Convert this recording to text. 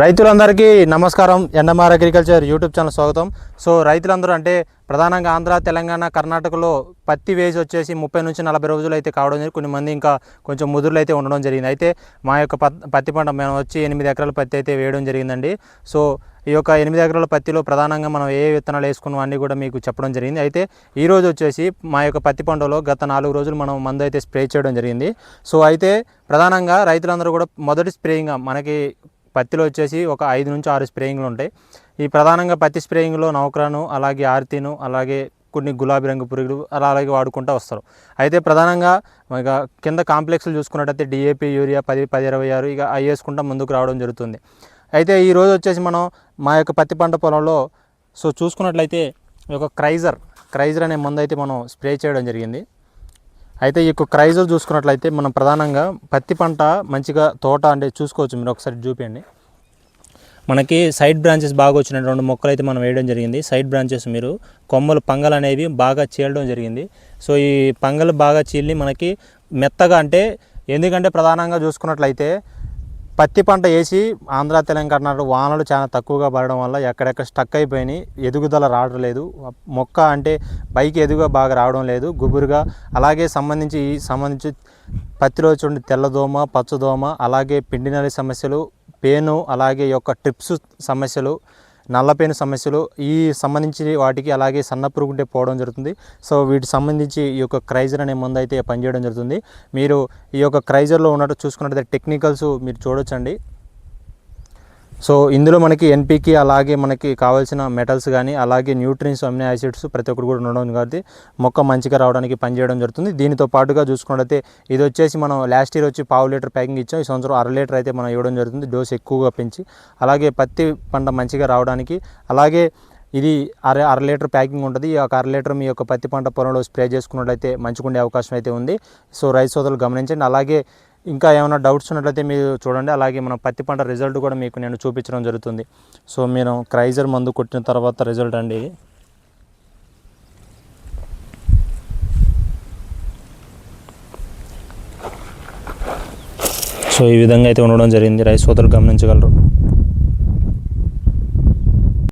రైతులందరికీ నమస్కారం. ఎండమార్ అగ్రికల్చర్ యూట్యూబ్ ఛానల్ స్వాగతం. సో రైతులందరూ అంటే ప్రధానంగా ఆంధ్ర తెలంగాణ కర్ణాటకలో పత్తి వేసి వచ్చేసి ముప్పై నుంచి నలభై రోజులు అయితే కావడం జరిగింది. కొన్ని మంది ఇంకా కొంచెం ముదురులు అయితే ఉండడం జరిగింది. అయితే మా యొక్క పత్తి పంట మేము వచ్చి ఎనిమిది ఎకరాల పత్తి అయితే వేయడం జరిగిందండి. సో ఈ యొక్క ఎనిమిది ఎకరాల పత్తిలో ప్రధానంగా మనం ఏ విత్తనాలు వేసుకున్నాం అన్నీ కూడా మీకు చెప్పడం జరిగింది. అయితే ఈరోజు వచ్చేసి మా యొక్క పత్తి పంటలో గత నాలుగు రోజులు మనం మందు అయితే స్ప్రే చేయడం జరిగింది. సో అయితే ప్రధానంగా రైతులందరూ కూడా మొదటి స్ప్రేయింగ్ మనకి పత్తిలో వచ్చేసి ఒక ఐదు నుంచి ఆరు స్ప్రేయింగ్లు ఉంటాయి. ఈ ప్రధానంగా పత్తి స్ప్రేయింగ్లో నౌక్రాను అలాగే ఆర్తీను అలాగే కొన్ని గులాబీ రంగు పురుగులు అలా అలాగే వాడుకుంటూ వస్తారు. అయితే ప్రధానంగా ఇక కింద కాంప్లెక్స్లు చూసుకున్నట్టయితే డిఏపి యూరియా పది పది ఇరవై ఆరు ఇక అవి వేసుకుంటా ముందుకు రావడం జరుగుతుంది. అయితే ఈరోజు వచ్చేసి మనం మా యొక్క పత్తి పంట పొలంలో సో చూసుకున్నట్లయితే ఈ యొక్క క్రైజర్ క్రైజర్ అనే మందు అయితే మనం స్ప్రే చేయడం జరిగింది. అయితే ఈ యొక్క క్రైజర్ చూసుకున్నట్లయితే మనం ప్రధానంగా పత్తి పంట మంచిగా తోట అంటే చూసుకోవచ్చు మీరు ఒకసారి చూపించండి మనకి సైడ్ బ్రాంచెస్ బాగా వచ్చిన రెండు మొక్కలు అయితే మనం వేయడం జరిగింది. సైడ్ బ్రాంచెస్ మీరు కొమ్మలు పంగలు అనేవి బాగా చీలడం జరిగింది. సో ఈ పంగలు బాగా చీలి మనకి మెత్తగా అంటే ఎందుకంటే ప్రధానంగా చూసుకున్నట్లయితే పత్తి పంట వేసి ఆంధ్ర తెలంగాణ వానలు చాలా తక్కువగా పడడం వల్ల ఎక్కడెక్కడ స్టక్ అయిపోయినాయి. ఎదుగుదల రావడం లేదు. మొక్క అంటే పైకి ఎదుగుగా బాగా రావడం లేదు. గుబురుగా అలాగే సంబంధించి ఈ సంబంధించి పత్తిలో చూడండి తెల్లదోమ పచ్చదోమ అలాగే పిండి నలి సమస్యలు పేను అలాగే యొక్క ట్రిప్స్ సమస్యలు నల్లపేను సమస్యలు ఈ సంబంధించి వాటికి అలాగే సన్న పురుగు ఉంటే పోవడం జరుగుతుంది. సో వీటికి సంబంధించి ఈ యొక్క క్రైజర్ అనే మందు అయితే పనిచేయడం జరుగుతుంది. మీరు ఈ యొక్క క్రైజర్లో ఉన్నట్టు చూసుకున్నట్లయితే టెక్నికల్స్ మీరు చూడొచ్చండి. సో ఇందులో మనకి ఎన్పికి అలాగే మనకి కావాల్సిన మెటల్స్ కానీ అలాగే న్యూట్రియన్స్ అమినో యాసిడ్స్ ప్రతి ఒక్కటి కూడా ఉండడం కాబట్టి మొక్క మంచిగా రావడానికి పనిచేయడం జరుగుతుంది. దీనితో పాటుగా చూసుకున్నట్లయితే ఇది వచ్చేసి మనం లాస్ట్ ఇయర్ వచ్చి పావు లీటర్ ప్యాకింగ్ ఇచ్చాం. ఈ సంవత్సరం అర లీటర్ అయితే మనం ఇవ్వడం జరుగుతుంది. డోస్ ఎక్కువగా పెంచి అలాగే పత్తి పంట మంచిగా రావడానికి అలాగే ఇది అర అర లీటర్ ప్యాకింగ్ ఉంటుంది. ఈ యొక్క అర లీటర్ మీ యొక్క పత్తి పంట పొలంలో స్ప్రే చేసుకున్నట్లయితే మంచిగా ఉండే అవకాశం అయితే ఉంది. సో రైతు సోదరులు గమనించండి. అలాగే ఇంకా ఏమైనా డౌట్స్ ఉన్నట్లయితే మీరు చూడండి. అలాగే మన పత్తి పంట రిజల్ట్ కూడా మీకు నేను చూపించడం జరుగుతుంది. సో మీరు క్రైజర్ మందు కొట్టిన తర్వాత రిజల్ట్ అండి ఇది. సో ఈ విధంగా అయితే ఉండడం జరిగింది. రైస్ సోదరులు గమనించగలరు.